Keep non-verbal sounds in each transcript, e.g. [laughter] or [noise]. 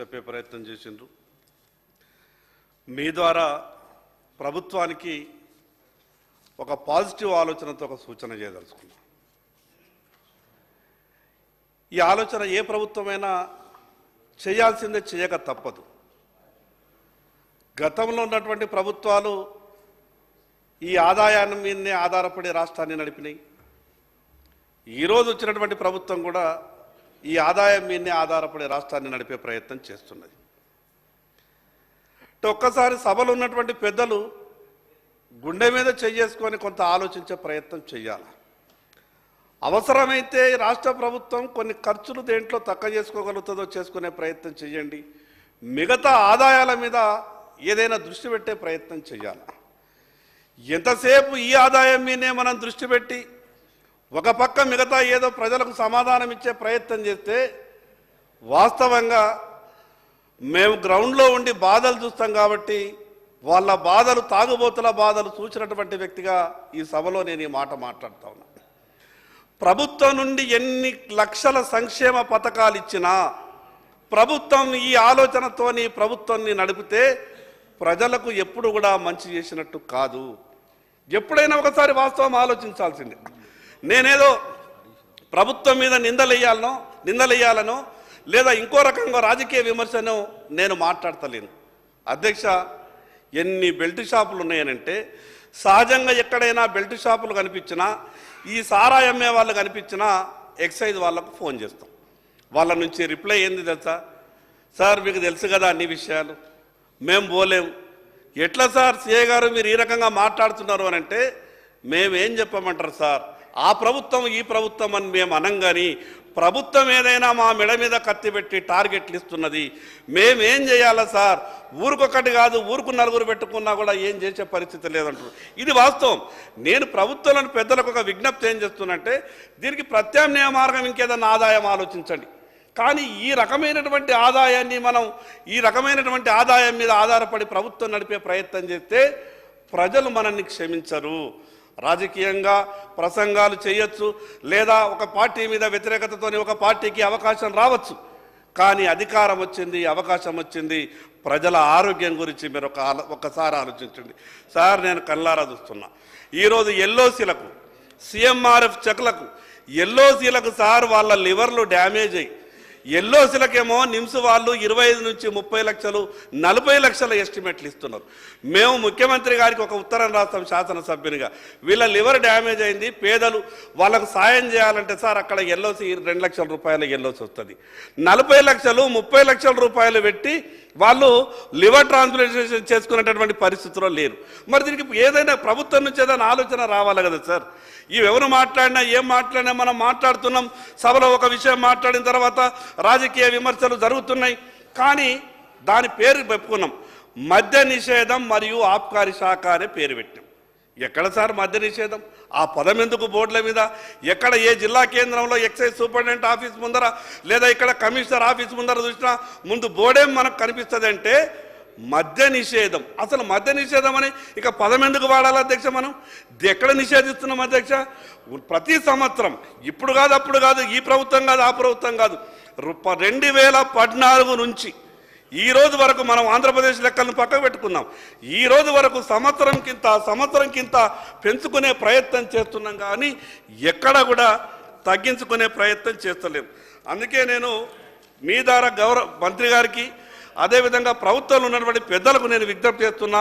చెప్పే ప్రయత్నం చేసిండ్రు. మీ ద్వారా ప్రభుత్వానికి ఒక పాజిటివ్ ఆలోచనతో ఒక సూచన చేయదలుచుకున్నాం. ఈ ఆలోచన ఏ ప్రభుత్వమైనా చేయాల్సిందే చేయక తప్పదు. గతంలో ఉన్నటువంటి ప్రభుత్వాలు ఈ ఆదాయాన్ని మీదనే ఆధారపడి రాష్ట్రాన్ని నడిపినాయి. ఈరోజు వచ్చినటువంటి ప్రభుత్వం కూడా ఈ ఆదాయం మీదనే ఆధారపడే రాష్ట్రాన్ని నడిపే ప్రయత్నం చేస్తున్నది. ఒక్కసారి సభలో ఉన్నటువంటి పెద్దలు గుండె మీద చేసుకొని కొంత ఆలోచించే ప్రయత్నం చేయాలి అవసరమైతే రాష్ట్ర ప్రభుత్వం కొన్ని ఖర్చులు దేంట్లో తక్కువ చేసుకోగలుగుతుందో చేసుకునే ప్రయత్నం చేయండి మిగతా ఆదాయాల మీద ఏదైనా దృష్టి పెట్టే ప్రయత్నం చేయాలి ఎంతసేపు ఈ ఆదాయం మీదే మనం దృష్టి పెట్టి ఒక పక్క మిగతా ఏదో ప్రజలకు సమాధానం ఇచ్చే ప్రయత్నం చేస్తే వాస్తవంగా మేము గ్రౌండ్లో ఉండి బాధలు చూస్తాం కాబట్టి వాళ్ళ బాధలు తాగుబోతుల బాధలు చూసినటువంటి వ్యక్తిగా ఈ సభలో నేను ఈ మాట మాట్లాడుతా ఉన్నా. ప్రభుత్వం నుండి ఎన్ని లక్షల సంక్షేమ పథకాలు ఇచ్చినా ప్రభుత్వం ఈ ఆలోచనతోని ప్రభుత్వాన్ని నడిపితే ప్రజలకు ఎప్పుడు కూడా మంచి చేసినట్టు కాదు. ఎప్పుడైనా ఒకసారి వాస్తవం ఆలోచించాల్సిందే. నేనేదో ప్రభుత్వం మీద నిందలేయాలనో నిందలేయాలనో లేదా ఇంకో రకంగా రాజకీయ విమర్శను నేను మాట్లాడతలేను. అధ్యక్ష ఎన్ని బెల్ట్ షాపులు ఉన్నాయనంటే సహజంగా ఎక్కడైనా బెల్ట్ షాపులు కనిపించినా ఈ సారా అమ్మే వాళ్ళు కనిపించినా ఎక్సైజ్ వాళ్ళకు ఫోన్ చేస్తాం. వాళ్ళ నుంచి రిప్లై ఏంది తెలుసా? సార్ మీకు తెలుసు కదా అన్ని విషయాలు. మేము పోలేం. ఎట్లా సార్ సిఏ గారు మీరు ఈ రకంగా మాట్లాడుతున్నారు అని అంటే మేమేం చెప్పమంటారు సార్? ఆ ప్రభుత్వం ఈ ప్రభుత్వం అని మేము అనంగాని ప్రభుత్వం ఏదైనా మా మెడ మీద కత్తి పెట్టి టార్గెట్లు ఇస్తున్నది. మేమేం చేయాలా సార్? ఊరికొకటి కాదు ఊరుకు నలుగురు పెట్టుకున్నా కూడా ఏం చేసే పరిస్థితి లేదంటారు. ఇది వాస్తవం. నేను ప్రభుత్వంలోని పెద్దలకు ఒక విజ్ఞప్తి ఏం చేస్తున్నంటే దీనికి ప్రత్యామ్నాయ మార్గం ఇంకేదన్నా ఆదాయం ఆలోచించండి. కానీ ఈ రకమైనటువంటి ఆదాయాన్ని మనం ఈ రకమైనటువంటి ఆదాయం మీద ఆధారపడి ప్రభుత్వం నడిపే ప్రయత్నం చేస్తే ప్రజలు మనల్ని క్షమించరు. రాజకీయంగా ప్రసంగాలు చేయొచ్చు లేదా ఒక పార్టీ మీద వ్యతిరేకతతోని ఒక పార్టీకి అవకాశం రావచ్చు. కానీ అధికారం వచ్చింది అవకాశం వచ్చింది ప్రజల ఆరోగ్యం గురించి మీరు ఒక ఆలో- ఆలోచించండి. సార్ నేను కళ్ళారా చూస్తున్నా. ఈరోజు ఎల్ఓసీలకు సిఎంఆర్ఎఫ్ చెక్లకు ఎల్ఓసీలకు సార్ వాళ్ళ లివర్లు డ్యామేజ్ అయ్యి ఎల్లోసులకేమో నిమ్స్ వాళ్ళు ఇరవై ఐదు నుంచి ముప్పై లక్షలు నలభై లక్షల ఎస్టిమేట్లు ఇస్తున్నారు. మేము ముఖ్యమంత్రి గారికి ఒక ఉత్తరం రాస్తాం శాసనసభ్యునిగా. వీళ్ళ లివర్ డ్యామేజ్ అయింది పేదలు వాళ్ళకు సాయం చేయాలంటే సార్ అక్కడ ఎల్ఓసి రెండు లక్షల రూపాయల ఎల్ఓసి వస్తుంది. నలభై లక్షలు ముప్పై లక్షల రూపాయలు పెట్టి వాళ్ళు లివర్ ట్రాన్స్ప్లాంటేషన్ చేసుకునేటటువంటి పరిస్థితుల్లో లేరు. మరి దీనికి ఏదైనా ప్రభుత్వం నుంచి ఏదైనా ఆలోచన రావాలి కదా సార్? ఎవరు మాట్లాడినా ఏం మాట్లాడినా మనం మాట్లాడుతున్నాం. సభలో ఒక విషయం మాట్లాడిన తర్వాత రాజకీయ విమర్శలు జరుగుతున్నాయి. కానీ దాని పేరు పెట్టుకున్నాం మద్య నిషేధం మరియు ఆబ్కారి శాఖ అనే పేరు పెట్టాం. ఎక్కడ సార్ మద్య నిషేధం? ఆ పదం ఎందుకు బోర్డుల మీద? ఎక్కడ ఏ జిల్లా కేంద్రంలో ఎక్సైజ్ సూపరింటెండెంట్ ఆఫీస్ ముందర లేదా ఇక్కడ కమిషనర్ ఆఫీస్ ముందర చూసినా ముందు బోర్డేం మనకు కనిపిస్తుంది అంటే మద్య నిషేధం. అసలు మద్య నిషేధం అని ఇక పదం ఎందుకు వాడాలి అధ్యక్ష మనం? ఎక్కడ నిషేధిస్తున్నాం అధ్యక్ష? ప్రతి సంవత్సరం ఇప్పుడు కాదు అప్పుడు కాదు ఈ ప్రభుత్వం కాదు ఆ ప్రభుత్వం కాదు. రెండు వేల పద్నాలుగు నుంచి ఈ రోజు వరకు మనం ఆంధ్రప్రదేశ్ లెక్కలను పక్కకు పెట్టుకున్నాం ఈ రోజు వరకు సంవత్సరం కింద సంవత్సరం కింత పెంచుకునే ప్రయత్నం చేస్తున్నాం కానీ ఎక్కడ కూడా తగ్గించుకునే ప్రయత్నం చేస్తలేం. అందుకే నేను మీ ద్వారా గౌరవ మంత్రి గారికి అదేవిధంగా ప్రభుత్వంలో ఉన్నటువంటి పెద్దలకు నేను విజ్ఞప్తి చేస్తున్నా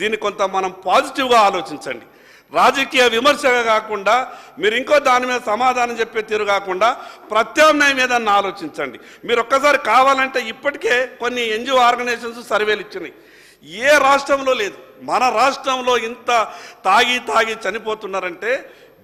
దీన్ని కొంత మనం పాజిటివ్గా ఆలోచించండి. రాజకీయ విమర్శగా కాకుండా మీరు ఇంకో దాని మీద సమాధానం చెప్పే తీరు కాకుండా ప్రత్యామ్నాయం ఏదన్నా ఆలోచించండి. మీరు ఒక్కసారి కావాలంటే ఇప్పటికే కొన్ని ఎన్జిఓ ఆర్గనైజేషన్స్ సర్వేలు ఇచ్చినాయి. ఏ రాష్ట్రంలో లేదు. మన రాష్ట్రంలో ఇంత తాగి తాగి చనిపోతున్నారంటే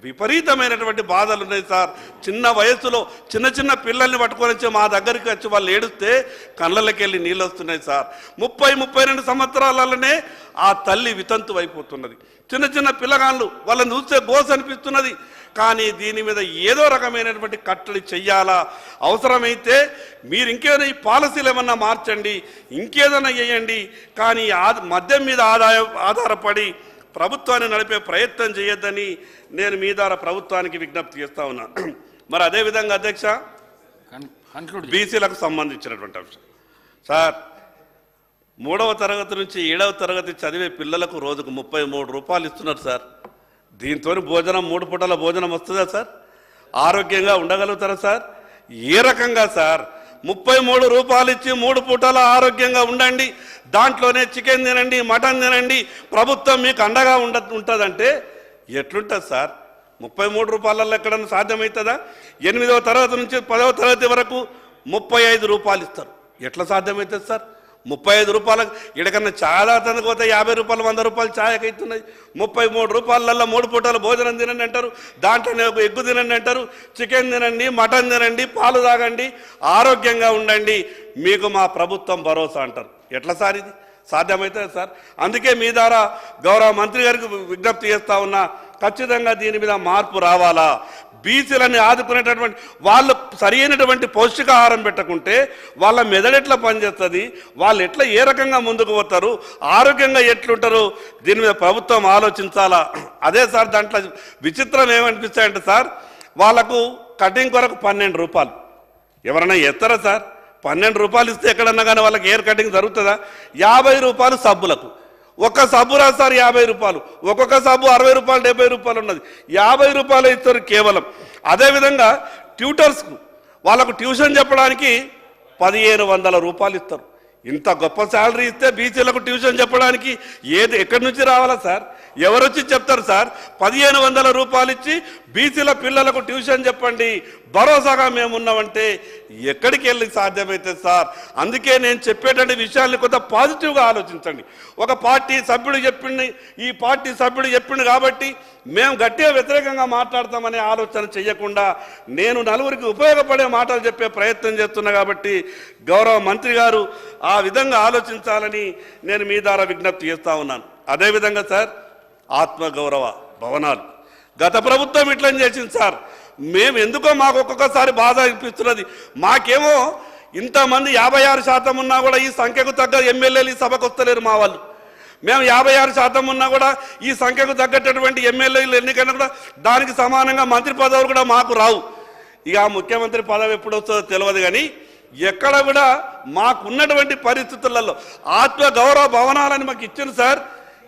విపరీతమైనటువంటి బాధలు ఉన్నాయి సార్. చిన్న వయసులో చిన్న చిన్న పిల్లల్ని పట్టుకొని వచ్చి మా దగ్గరికి వచ్చి వాళ్ళు ఏడుస్తే కళ్ళకి వెళ్ళి నీళ్ళు వస్తున్నాయి సార్. ముప్పై ముప్పై రెండు సంవత్సరాలలోనే ఆ తల్లి వితంతు అయిపోతున్నది. చిన్న చిన్న పిల్లగాళ్ళు వాళ్ళని చూస్తే గోస్ అనిపిస్తున్నది. కానీ దీని మీద ఏదో రకమైనటువంటి కట్టడి చెయ్యాలా? అవసరమైతే మీరు ఇంకేదైనా ఈ పాలసీలు ఏమన్నా మార్చండి ఇంకేదైనా చేయండి. కానీ ఆ మద్యం మీద ఆదాయం ఆధారపడి ప్రభుత్వాన్ని నడిపే ప్రయత్నం చేయొద్దని నేను మీ ద్వారా ప్రభుత్వానికి విజ్ఞప్తి చేస్తా ఉన్నా. [clears throat] మరి అదేవిధంగా అధ్యక్ష బీసీలకు సంబంధించినటువంటి అంశం. సార్ మూడవ తరగతి నుంచి ఏడవ తరగతి చదివే పిల్లలకు రోజుకు ముప్పై మూడు రూపాయలు ఇస్తున్నారు సార్. దీంతో భోజనం మూడు పూటల భోజనం వస్తుందా సార్? ఆరోగ్యంగా ఉండగలుగుతారా సార్? ఏ రకంగా సార్? ముప్పై మూడు రూపాయలు ఇచ్చి మూడు పూటల ఆరోగ్యంగా ఉండండి. దాంట్లోనే చికెన్ తినండి మటన్ తినండి ప్రభుత్వం మీకు అండగా ఉండ ఉంటుందంటే ఎట్లుంటుంది సార్? ముప్పై మూడు రూపాయలలో ఎక్కడన్నా సాధ్యమవుతుందా ఎనిమిదవ తరగతి నుంచి పదవ తరగతి వరకు ముప్పై ఐదు రూపాయలు ఇస్తారు. ఎట్లా సాధ్యమవుతుంది సార్? ముప్పై ఐదు రూపాయలకు ఇడకన్నా చాలా తనకు పోతే యాభై రూపాయలు వంద రూపాయలు ఛాయకి అవుతున్నాయి ముప్పై మూడు రూపాయలల్లో మూడు పూటలు భోజనం తినండి అంటారు దాంట్లోనే ఒక ఎగ్గు తినండి అంటారు చికెన్ తినండి మటన్ తినండి పాలు తాగండి ఆరోగ్యంగా ఉండండి మీకు మా ప్రభుత్వం భరోసా అంటారు. ఎట్లా సార్ ఇది? సాధ్యమవుతుంది సార్. అందుకే మీ ద్వారా గౌరవ మంత్రి గారికి విజ్ఞప్తి చేస్తా ఉన్నా ఖచ్చితంగా దీని మీద మార్పు రావాలా? బీసీలని ఆదుకునేటటువంటి వాళ్ళు సరి అయినటువంటి పౌష్టికాహారం పెట్టకుంటే వాళ్ళ మెదడు ఎట్లా పనిచేస్తుంది? వాళ్ళు ఎట్లా ఏ రకంగా ముందుకు పోతారు? ఆరోగ్యంగా ఎట్లుంటారు? దీని మీద ప్రభుత్వం ఆలోచించాలా? అదే సార్ దాంట్లో విచిత్రం ఏమనిపిస్తాయంటే సార్ వాళ్ళకు కటింగ్ కొరకు పన్నెండు రూపాయలు. ఎవరైనా ఎత్తరా సార్? పన్నెండు రూపాయలు ఇస్తే ఎక్కడన్నా కానీ వాళ్ళకి హెయిర్ కటింగ్ జరుగుతుందా? యాభై రూపాయలు సబ్బులకు. ఒక సబ్బు రాస్తారు సార్ యాభై రూపాయలు. ఒక్కొక్క సబ్బు అరవై రూపాయలు డెబ్బై రూపాయలు ఉన్నది. యాభై రూపాయలు ఇస్తారు కేవలం. అదేవిధంగా ట్యూటర్స్కు వాళ్ళకు ట్యూషన్ చెప్పడానికి పదిహేను వందల రూపాయలు ఇస్తారు. ఇంత గొప్ప శాలరీ ఇస్తే బీసీలకు ట్యూషన్ చెప్పడానికి ఏది ఎక్కడి నుంచి రావాలా సార్? ఎవరొచ్చి చెప్తారు సార్? పదిహేను వందల రూపాయలు ఇచ్చి బీసీల పిల్లలకు ట్యూషన్ చెప్పండి. భరోసాగా మేము ఉన్నామంటే ఎక్కడికి వెళ్ళి సాధ్యమైతే సార్? అందుకే నేను చెప్పేటువంటి విషయాల్ని కొంత పాజిటివ్గా ఆలోచించండి. ఒక పార్టీ సభ్యుడు చెప్పింది ఈ పార్టీ సభ్యుడు చెప్పిండు కాబట్టి మేము గట్టిగా వ్యతిరేకంగా మాట్లాడతామనే ఆలోచన చేయకుండా నేను నలుగురికి ఉపయోగపడే మాటలు చెప్పే ప్రయత్నం చేస్తున్నా కాబట్టి గౌరవ మంత్రి గారు ఆ విధంగా ఆలోచించాలని నేను మీ ద్వారా విజ్ఞప్తి చేస్తూ ఉన్నాను. అదేవిధంగా సార్ ఆత్మగౌరవ భవనాలు. గత ప్రభుత్వం ఇట్లా చేసింది సార్. మేము ఎందుకో మాకు ఒక్కొక్కసారి బాధ అనిపిస్తున్నది. మాకేమో ఇంతమంది యాభై ఆరు శాతం ఉన్నా కూడా ఈ సంఖ్యకు తగ్గ ఎమ్మెల్యేలు ఈ సభకు వస్తలేరు మా వాళ్ళు. మేము యాభై ఆరు శాతం ఉన్నా కూడా ఈ సంఖ్యకు తగ్గట్టటువంటి ఎమ్మెల్యేలు ఎన్నికైనా కూడా దానికి సమానంగా మంత్రి పదవులు కూడా మాకు రావు. ఇక ఆ ముఖ్యమంత్రి పదవి ఎప్పుడు వస్తుందో తెలియదు కానీ ఎక్కడ కూడా మాకున్నటువంటి పరిస్థితులలో ఆత్మ గౌరవ భవనాలని మాకు ఇచ్చింది సార్.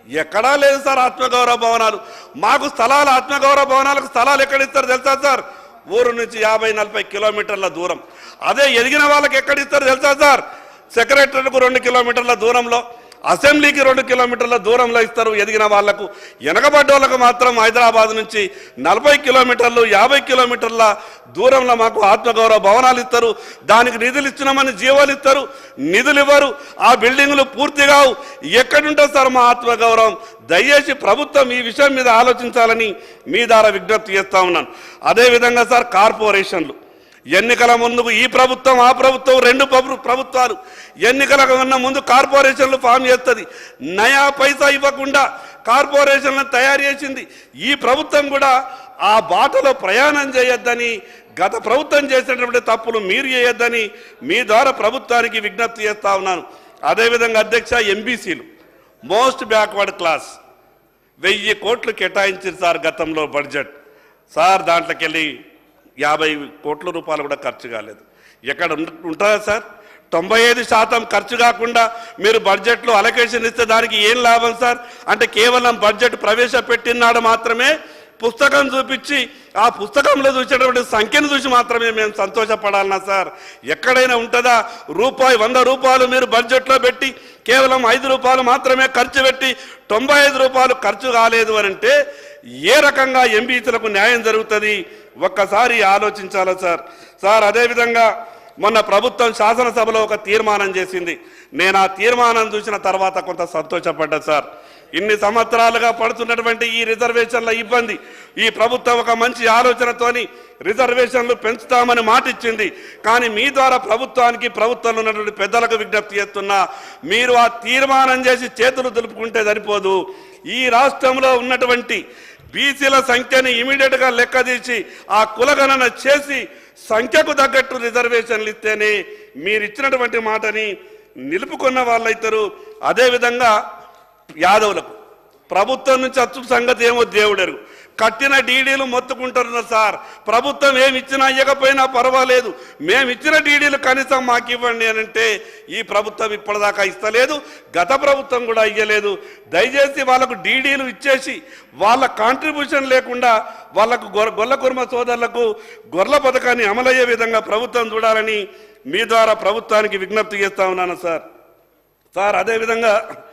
ఎక్కడా లేదు సార్ ఆత్మగౌరవ భవనాలు. మాకు స్థలాలు ఆత్మగౌరవ భవనాలకు స్థలాలు ఎక్కడ ఇస్తారు తెలుసా సార్? ఊరు నుంచి యాభై నలభై కిలోమీటర్ల దూరం. అదే ఎదిగిన వాళ్ళకి ఎక్కడ ఇస్తారు తెలుసా సార్? సెక్రటరీలకు రెండు కిలోమీటర్ల దూరంలో. అసెంబ్లీకి రెండు కిలోమీటర్ల దూరంలో ఇస్తారు ఎదిగిన వాళ్ళకు. వెనకబడ్డ వాళ్ళకు మాత్రం హైదరాబాద్ నుంచి నలభై కిలోమీటర్లు యాభై కిలోమీటర్ల దూరంలో మాకు ఆత్మగౌరవ భవనాలు ఇస్తారు. దానికి నిధులు ఇచ్చినామని జీవాలు ఇస్తారు. నిధులు ఇవ్వరు. ఆ బిల్డింగ్లు పూర్తిగా ఎక్కడుంటుంది సార్ మా ఆత్మగౌరవం? దయచేసి ప్రభుత్వం ఈ విషయం మీద ఆలోచించాలని మీ ద్వారా విజ్ఞప్తి చేస్తా ఉన్నాను. అదేవిధంగా సార్ కార్పొరేషన్లు. ఎన్నికల ముందుకు ఈ ప్రభుత్వం ఆ ప్రభుత్వం రెండు ప్రభుత్వాలు. ఎన్నికల కన్నా ముందు కార్పొరేషన్లు ఫామ్ చేస్తుంది. నయా పైసా ఇవ్వకుండా కార్పొరేషన్లను తయారు చేసింది. ఈ ప్రభుత్వం కూడా ఆ బాటలో ప్రయాణం చేయొద్దని గత ప్రభుత్వం చేసినటువంటి తప్పులు మీరు చేయొద్దని మీ ద్వారా ప్రభుత్వానికి విజ్ఞప్తి చేస్తా ఉన్నాను. అదేవిధంగా అధ్యక్ష ఎంబీసీలు. Most backward class. వెయ్యి కోట్లు కేటాయించింది సార్ గతంలో బడ్జెట్. సార్ దాంట్లోకి వెళ్ళి యాభై కోట్ల రూపాయలు కూడా ఖర్చు కాలేదు. ఎక్కడ ఉంటుందా సార్? తొంభై ఐదు శాతం ఖర్చు కాకుండా మీరు బడ్జెట్లో అలొకేషన్ ఇస్తే దానికి ఏం లాభం సార్? అంటే కేవలం బడ్జెట్ ప్రవేశపెట్టినాడు మాత్రమే పుస్తకం చూపించి ఆ పుస్తకంలో చూసేటటువంటి సంఖ్యను చూసి మాత్రమే మేము సంతోషపడాలన్నా సార్. ఎక్కడైనా ఉంటుందా? రూపాయి వంద రూపాయలు మీరు బడ్జెట్లో పెట్టి కేవలం ఐదు రూపాయలు మాత్రమే ఖర్చు పెట్టి తొంభై ఐదు రూపాయలు ఖర్చు కాలేదు అని అంటే ఏ రకంగా ఎంబీసీలకు న్యాయం జరుగుతుంది? ఒక్కసారి ఆలోచించాలా సార్? సార్ అదేవిధంగా మొన్న ప్రభుత్వం శాసనసభలో ఒక తీర్మానం చేసింది. నేను ఆ తీర్మానం చూసిన తర్వాత కొంత సంతోషపడ్డా సార్. ఇన్ని సంవత్సరాలుగా పడుతున్నటువంటి ఈ రిజర్వేషన్ల ఇబ్బంది ఈ ప్రభుత్వం ఒక మంచి ఆలోచనతోని రిజర్వేషన్లు పెంచుతామని మాటిచ్చింది. కానీ మీ ద్వారా ప్రభుత్వానికి ప్రభుత్వంలో ఉన్నటువంటి పెద్దలకు విజ్ఞప్తి చేస్తున్నా మీరు ఆ తీర్మానం చేసి చేతులు దులుపుకుంటే సరిపోదు. ఈ రాష్ట్రంలో ఉన్నటువంటి బీసీల సంఖ్యని ఇమీడియట్గా లెక్కదీసి ఆ కులగణన చేసి సంఖ్యకు తగ్గట్టు రిజర్వేషన్లు ఇస్తేనే మీరు ఇచ్చినటువంటి మాటని నిలుపుకున్న వాళ్ళైతారు. అదేవిధంగా యాదవులకు. ప్రభుత్వం నుంచి అచ్చు సంగతి ఏమో దేవుడరు కట్టిన డీడీలు మొత్తుకుంటున్నారు సార్. ప్రభుత్వం ఏమి ఇచ్చినా ఇవ్వకపోయినా పర్వాలేదు. మేము ఇచ్చిన డీడీలు కనీసం మాకు ఇవ్వండి అని అంటే ఈ ప్రభుత్వం ఇప్పటిదాకా ఇస్తలేదు. గత ప్రభుత్వం కూడా ఇయ్యలేదు. దయచేసి వాళ్ళకు డీడీలు ఇచ్చేసి వాళ్ళ కాంట్రిబ్యూషన్ లేకుండా వాళ్ళకు గొర్రె గొల్ల కుర్మ సోదరులకు గొర్రెల పథకాన్ని అమలయ్యే విధంగా ప్రభుత్వం చూడాలని మీ ద్వారా ప్రభుత్వానికి విజ్ఞప్తి చేస్తా ఉన్నాను సార్. సార్ అదేవిధంగా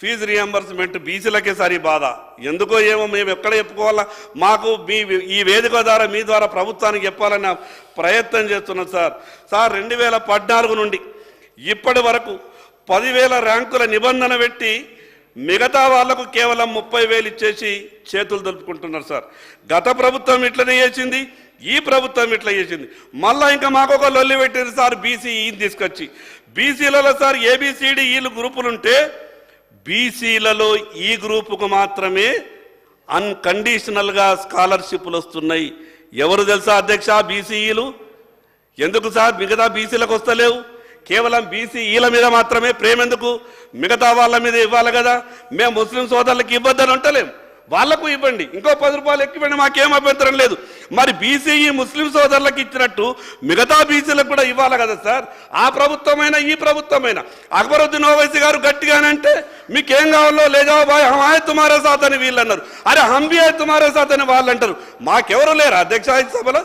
ఫీజు రియంబర్స్మెంట్ బీసీలకే సరి బాధ. ఎందుకో ఏమో మేము ఎక్కడ చెప్పుకోవాలా? మాకు మీ ఈ వేదిక ద్వారా మీ ద్వారా ప్రభుత్వానికి చెప్పాలని ప్రయత్నం చేస్తున్నాం సార్. సార్ రెండు వేల పద్నాలుగు నుండి ఇప్పటి వరకు పదివేల ర్యాంకుల నిబంధన పెట్టి మిగతా వాళ్ళకు కేవలం ముప్పై వేలు ఇచ్చేసి చేతులు దులుపుకుంటున్నారు సార్. గత ప్రభుత్వం ఇట్లనే చేసింది ఈ ప్రభుత్వం ఇట్లా చేసింది. మళ్ళీ ఇంకా మాకు ఒక లొల్లి పెట్టారు సార్ బీసీ తీసుకొచ్చి. బీసీలలో సార్ ఏబిసిడి ఈలు గ్రూపులుంటే బీసీలలో ఈ గ్రూపుకు మాత్రమే అన్కండిషనల్గా స్కాలర్షిప్లు వస్తున్నాయి. ఎవరు తెలుసా అధ్యక్ష బీసీఈలు? ఎందుకు సార్? మిగతా బీసీలకు వస్తలేవు. కేవలం బీసీఈల మీద మాత్రమే ప్రేమ ఎందుకు మిగతా వాళ్ళ మీద ఇవ్వాలి కదా. మేము ముస్లిం సోదరులకు ఇవ్వద్దని అంటలేం. వాళ్ళకు ఇవ్వండి. ఇంకో పది రూపాయలు ఎక్కువండి మాకేం అభ్యంతరం లేదు. మరి బీసీఈ ముస్లిం సోదరులకు ఇచ్చినట్టు మిగతా బీసీలకు కూడా ఇవ్వాలి కదా సార్? ఆ ప్రభుత్వమైన ఈ ప్రభుత్వమైన? అక్బరుద్దీన్ ఓవైసీ గారు గట్టిగానంటే మీకేం కావాలో లేదా బాయ్ హమాయ్ తుమారే సాత్ అని వీళ్ళు అన్నారు అరే హంబి హై తుమారే సాత్ అని వాళ్ళు అంటారు మాకెవరు లేరా అధ్యక్ష సభలో?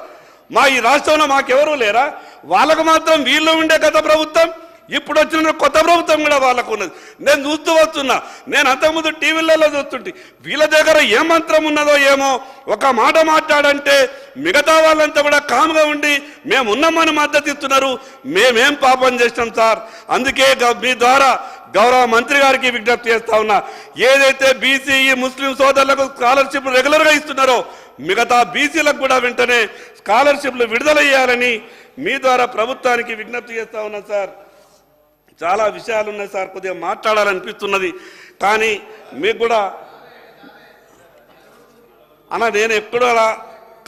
మా ఈ రాష్ట్రంలో మాకెవరు లేరా? వాళ్ళకు మాత్రం వీళ్ళు ఉండే గత ప్రభుత్వం. ఇప్పుడు వచ్చిన కొత్త ప్రభుత్వం కూడా వాళ్ళకు ఉన్నది. నేను చూస్తూ వస్తున్నా. నేను అంతకుముందు టీవీలలో చూస్తుంటే. వీళ్ళ దగ్గర ఏ మంత్రం ఉన్నదో ఏమో ఒక మాట మాట్లాడంటే మిగతా వాళ్ళంతా కూడా కామ్గా ఉండి మేము ఉన్నామని మద్దతు ఇస్తున్నారు. మేమేం పాపం చేసినాం సార్. అందుకే గ- మీ ద్వారా గౌరవ మంత్రి గారికి విజ్ఞప్తి చేస్తా ఉన్నా. ఏదైతే బీసీఈ ముస్లిం సోదరులకు స్కాలర్షిప్ రెగ్యులర్గా ఇస్తున్నారో మిగతా బీసీలకు కూడా వెంటనే స్కాలర్షిప్లు విడుదల చేయాలని మీ ద్వారా ప్రభుత్వానికి విజ్ఞప్తి చేస్తా ఉన్నా సార్. చాలా విషయాలు ఉన్నాయి సార్ కొద్దిగా మాట్లాడాలనిపిస్తున్నది. కానీ మీకు కూడా అన్న నేను ఎప్పుడూ అలా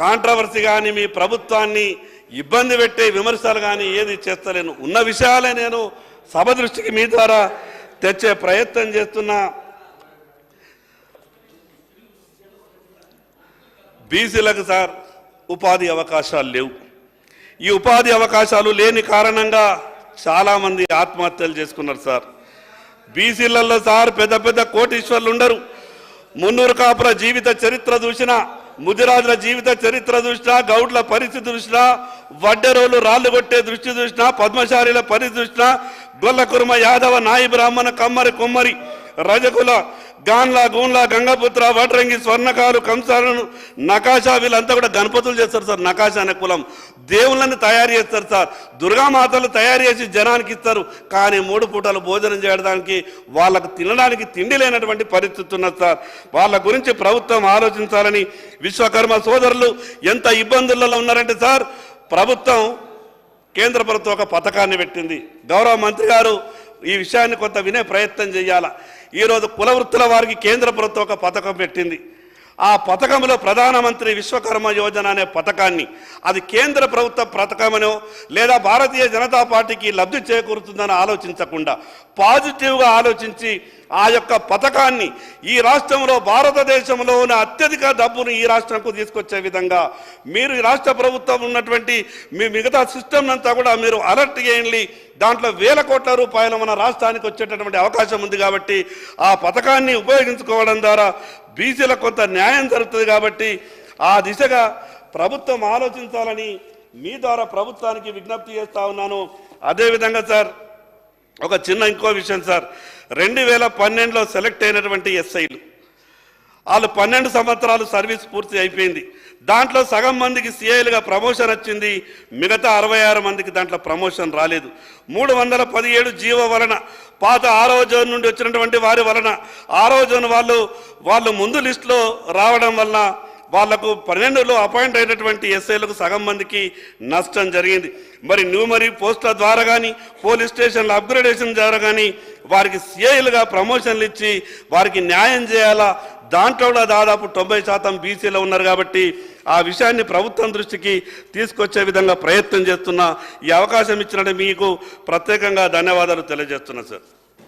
కాంట్రవర్సీ కానీ మీ ప్రభుత్వాన్ని ఇబ్బంది పెట్టే విమర్శలు కానీ ఏది చేస్తలేను. ఉన్న విషయాలే నేను సభ దృష్టికి మీ ద్వారా తెచ్చే ప్రయత్నం చేస్తున్నా. బీసీలకు సార్ ఉపాధి అవకాశాలు లేవు. ఈ ఉపాధి అవకాశాలు లేని కారణంగా చాలామంది ఆత్మహత్యలు చేసుకున్నారు సార్. బీసీలలో సార్ పెద్ద పెద్ద కోటీశ్వర్లు ఉండరు. మున్నూరు కాపుల జీవిత చరిత్ర చూసినా ముదిరాజుల జీవిత చరిత్ర చూసినా గౌడ్ల పరిస్థితి చూసినా వడ్డెరోలు రాళ్ళు కొట్టే దృష్టి చూసినా పద్మశాలిల పరిస్థితి చూసినా గొల్ల కుర్మ యాదవ నాయి బ్రాహ్మణ కమ్మరి కుమ్మరి రజకుల గాన్ల గూన్ల గంగపుత్ర వడ్రంగి స్వర్ణకారు కంసాలను నకాశా వీళ్ళంతా కూడా గణపతులు చేస్తారు సార్ నకాశా అనే కులం. దేవుళ్ళని తయారు చేస్తారు సార్. దుర్గామాతలు తయారు చేసి జనానికి ఇస్తారు. కానీ మూడు పూటలు భోజనం చేయడానికి వాళ్ళకు తినడానికి తిండి లేనటువంటి పరిస్థితి ఉన్నది సార్. వాళ్ళ గురించి ప్రభుత్వం ఆలోచించాలని విశ్వకర్మ సోదరులు ఎంత ఇబ్బందులలో ఉన్నారంటే సార్ ప్రభుత్వం కేంద్ర ప్రభుత్వం ఒక పథకాన్ని పెట్టింది. గౌరవ మంత్రి గారు ఈ విషయాన్ని కొంత వినే ప్రయత్నం చేయాల? ఈరోజు కుల వృత్తుల వారికి కేంద్ర ప్రభుత్వం ఒక పథకం పెట్టింది. ఆ పథకంలో ప్రధానమంత్రి విశ్వకర్మ యోజన అనే పథకాన్ని అది కేంద్ర ప్రభుత్వ పథకమనో లేదా భారతీయ జనతా పార్టీకి లబ్ధి చేకూరుతుందని ఆలోచించకుండా పాజిటివ్గా ఆలోచించి ఆ యొక్క పథకాన్ని ఈ రాష్ట్రంలో భారతదేశంలో ఉన్న అత్యధిక డబ్బును ఈ రాష్ట్రంకు తీసుకొచ్చే విధంగా మీరు ఈ రాష్ట్ర ప్రభుత్వం ఉన్నటువంటి మీ మిగతా సిస్టమ్ అంతా కూడా మీరు అలర్ట్ చేయండి. దాంట్లో వేల కోట్ల రూపాయలు మన రాష్ట్రానికి వచ్చేటటువంటి అవకాశం ఉంది కాబట్టి ఆ పథకాన్ని ఉపయోగించుకోవడం ద్వారా బీసీలకు కొంత న్యాయం జరుగుతుంది కాబట్టి ఆ దిశగా ప్రభుత్వం ఆలోచించాలని మీ ద్వారా ప్రభుత్వానికి విజ్ఞప్తి చేస్తా ఉన్నాను. అదేవిధంగా సార్ ఒక చిన్న ఇంకో విషయం సార్. రెండు వేల పన్నెండులో సెలెక్ట్ అయినటువంటి ఎస్ఐలు. వాళ్ళు పన్నెండు సంవత్సరాలు సర్వీస్ పూర్తి అయిపోయింది. దాంట్లో సగం మందికి సిఐలుగా ప్రమోషన్ వచ్చింది మిగతా అరవై ఆరు మందికి దాంట్లో ప్రమోషన్ రాలేదు. మూడు వందల పదిహేడు జీవో వలన పాత ఆరో జోన్ నుండి వచ్చినటువంటి వారి వలన ఆరో జోన్ వాళ్ళు వాళ్ళు ముందు లిస్టులో రావడం వలన వాళ్ళకు పన్నెండులో అపాయింట్ అయినటువంటి ఎస్ఐలకు సగం మందికి నష్టం జరిగింది. మరి న్యూమరీ పోస్టుల ద్వారా కానీ పోలీస్ స్టేషన్ల అప్గ్రేడేషన్ ద్వారా కానీ వారికి సిఐలుగా ప్రమోషన్లు ఇచ్చి వారికి న్యాయం చేయాలా? దాంట్లో కూడా దాదాపు తొంభై శాతం బీసీలో ఉన్నారు కాబట్టి ఆ విషయాన్ని ప్రభుత్వం దృష్టికి తీసుకొచ్చే విధంగా ప్రయత్నం చేస్తున్నా. ఈ అవకాశం ఇచ్చినట్టు మీకు ప్రత్యేకంగా ధన్యవాదాలు తెలియజేస్తున్నా సార్.